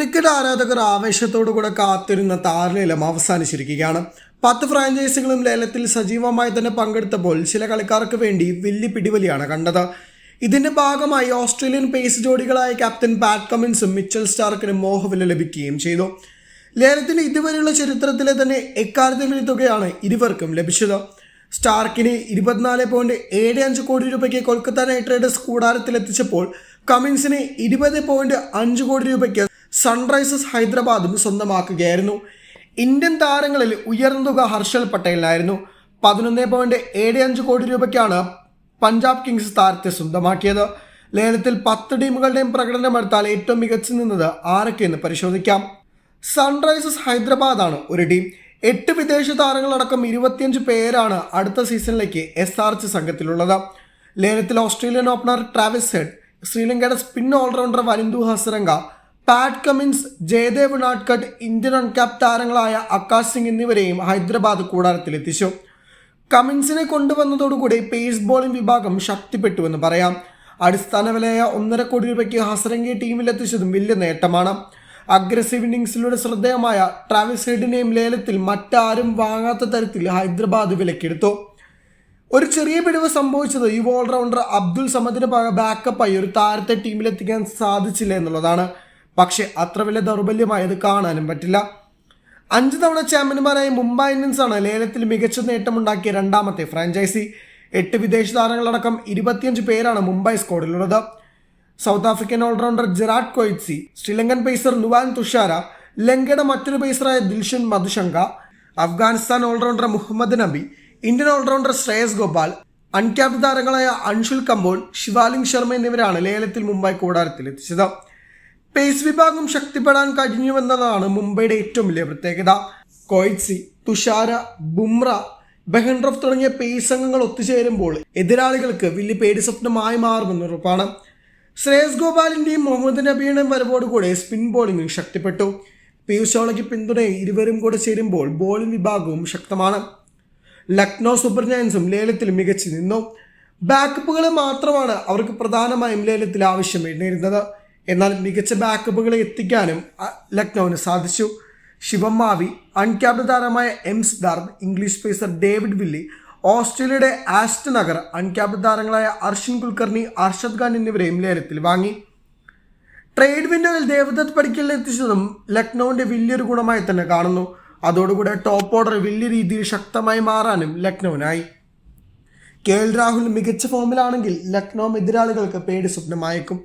Cricket ആരാധകർ ആവേശത്തോടു കൂടെ കാത്തിരുന്ന താരലേലം അവസാനിച്ചിരിക്കുകയാണ്. പത്ത് ഫ്രാഞ്ചൈസികളും ലേലത്തിൽ സജീവമായി തന്നെ പങ്കെടുത്തപ്പോൾ ചില കളിക്കാർക്ക് വേണ്ടി വലിയ പിടിവലിയാണ് കണ്ടത്. ഇതിന്റെ ഭാഗമായി ഓസ്ട്രേലിയൻ പേസ് ജോഡികളായ ക്യാപ്റ്റൻ പാറ്റ് കമിൻസും മിച്ചൽ സ്റ്റാർക്കിനും മോഹവില ലഭിക്കുകയും ചെയ്തു. ലേലത്തിന്റെ ഇതുവരെയുള്ള ചരിത്രത്തിലെ തന്നെ എക്കാലത്തെ വലിയ തുകയാണ് ഇരുവർക്കും ലഭിച്ചത്. സ്റ്റാർക്കിന് ഇരുപത്തിനാല് പോയിന്റ് ഏഴ് അഞ്ച് കോടി രൂപയ്ക്ക് കൊൽക്കത്ത നൈറ്റ് റൈഡേഴ്സ് കൂടാരത്തിലെത്തിച്ചപ്പോൾ കമിൻസിന് ഇരുപത് പോയിന്റ് അഞ്ച് കോടി രൂപയ്ക്ക് സൺറൈസേഴ്സ് ഹൈദരാബാദും സ്വന്തമാക്കുകയായിരുന്നു. ഇന്ത്യൻ താരങ്ങളിൽ ഉയർന്ന തുക ഹർഷൽ പട്ടേലിനായിരുന്നു. പതിനൊന്ന് പോയിന്റ് ഏഴ് അഞ്ച് കോടി രൂപയ്ക്കാണ് പഞ്ചാബ് കിങ്സ് താരത്തെ സ്വന്തമാക്കിയത്. ലേലത്തിൽ പത്ത് ടീമുകളുടെയും പ്രകടനം എടുത്താൽ ഏറ്റവും മികച്ചു നിന്നത് ആരൊക്കെയെന്ന് പരിശോധിക്കാം. സൺറൈസേഴ്സ് ഹൈദരാബാദാണ് ഒരു ടീം. എട്ട് വിദേശ താരങ്ങളടക്കം ഇരുപത്തിയഞ്ച് പേരാണ് അടുത്ത സീസണിലേക്ക് എസ് ആർ എച്ച് സംഘത്തിലുള്ളത്. ലേലത്തിൽ ഓസ്ട്രേലിയൻ ഓപ്പണർ ട്രാവിസ് ഹെഡ് ശ്രീലങ്കയുടെ spin allrounder Wanindu Hasaranga Pat Cummins Jaydev Unadkat Indian uncapped താരങ്ങളായ ആകാശ് സിംഗ് എന്നിവരെയും ഹൈദരാബാദ് കൂടാരത്തിലെത്തിച്ചു. കമിൻസിനെ കൊണ്ടുവന്നതോടുകൂടി പേസ് ബോളിംഗ് വിഭാഗം ശക്തിപ്പെട്ടുവെന്ന് പറയാം. അടിസ്ഥാന വിലയായ ഒന്നര കോടി രൂപയ്ക്ക് ഹസരംഗി ടീമിലെത്തിച്ചതും വലിയ നേട്ടമാണ്. അഗ്രസീവ് ഇന്നിങ്സിലൂടെ ശ്രദ്ധേയമായ ട്രാവിസ് ഹെഡിനെയും ലേലത്തിൽ മറ്റാരും വാങ്ങാത്ത തരത്തിൽ ഹൈദരാബാദ് വിലക്കെടുത്തു. ഒരു ചെറിയ പിടിവ് സംഭവിച്ചത് യുവ ഓൾറൗണ്ടർ അബ്ദുൾ സമദിന് ബാക്കപ്പായി ഒരു താരത്തെ ടീമിലെത്തിക്കാൻ സാധിച്ചില്ല എന്നുള്ളതാണ്. പക്ഷേ അത്ര വലിയ ദൗർബല്യമായത് കാണാനും പറ്റില്ല. അഞ്ച് തവണ ചാമ്പ്യന്മാരായ മുംബൈ ഇന്ത്യൻസ് ആണ് ലേലത്തിൽ മികച്ച നേട്ടമുണ്ടാക്കിയ രണ്ടാമത്തെ ഫ്രാഞ്ചൈസി. എട്ട് വിദേശ താരങ്ങളടക്കം ഇരുപത്തിയഞ്ച് പേരാണ് Mumbai സ്ക്വാഡിലുള്ളത് South African allrounder Gerald Coetzee Sri Lankan pacer Nuwan Thushara ലങ്കയുടെ മറ്റൊരു പേസറായ Dilshan Madushanka Afghanistan allrounder Mohammad Nabi Indian allrounder Shreyas Gopal uncapped താരങ്ങളായ അൻഷുൽ കമ്പോൾ ശിവാലിംഗ് ശർമ്മ എന്നിവരാണ് ലേലത്തിൽ മുംബൈ കൂടാരത്തിലെത്തിച്ചത്. പേസ് വിഭാഗം ശക്തിപ്പെടാൻ കഴിഞ്ഞുവെന്നതാണ് മുംബൈയുടെ ഏറ്റവും വലിയ പ്രത്യേകത. കോയ്സി തുഷാര ബുംറ ബെഹൻഡ്രഫ് തുടങ്ങിയ പേസ് അംഗങ്ങൾ ഒത്തുചേരുമ്പോൾ എതിരാളികൾക്ക് വലിയ പേടി സ്വപ്നമായി മാറുമെന്ന് ഉറപ്പാണ്. ശ്രേയസ് ഗോപാലിന്റെയും മുഹമ്മദ് നബിയുടെയും വരവോടുകൂടെ സ്പിൻ ബോളിംഗും ശക്തിപ്പെട്ടു. പീയൂഷ് ചോളയ്ക്ക് പിന്തുണയെ ഇരുവരും കൂടെ ചേരുമ്പോൾ ബോളിംഗ് വിഭാഗവും ശക്തമാണ്. ലക്നൗ സൂപ്പർ ജയൻസും ലേലത്തിൽ മികച്ചു നിന്നു. ബാക്കപ്പുകൾ മാത്രമാണ് അവർക്ക് പ്രധാനമായും ലേലത്തിൽ ആവശ്യം വേണ്ടിയിരുന്നത് എന്നാൽ മികച്ച ബാക്കപ്പുകളെ എത്തിക്കാനും ലക്നൌവിന് സാധിച്ചു. ശിവം മാവി അൺക്യാപ്ഡ് താരമായ എംസ് Siddharth English pacer David Willey ഓസ്ട്രേലിയയുടെ ആസ്റ്റ് നഗർ അൺക്യാപ്ഡ് താരങ്ങളായ അർഷിൻ കുൽക്കർണി അർഷദ് ഖാൻ എന്നിവരെയും ലേലത്തിൽ വാങ്ങി. ട്രേഡ് വിൻഡോയിൽ ദേവദത്ത് പടിക്കലിൽ എത്തിച്ചതും ലക്നൌവിന്റെ വലിയൊരു ഗുണമായി തന്നെ കാണുന്നു. അതോടുകൂടെ ടോപ്പ് ഓർഡർ വലിയ രീതിയിൽ ശക്തമായി മാറാനും ലക്നൌവിനായി. കെ എൽ രാഹുൽ മികച്ച ഫോമിലാണെങ്കിൽ ലക്നൌ എതിരാളികൾക്ക് പേടി സ്വപ്നമായേക്കും.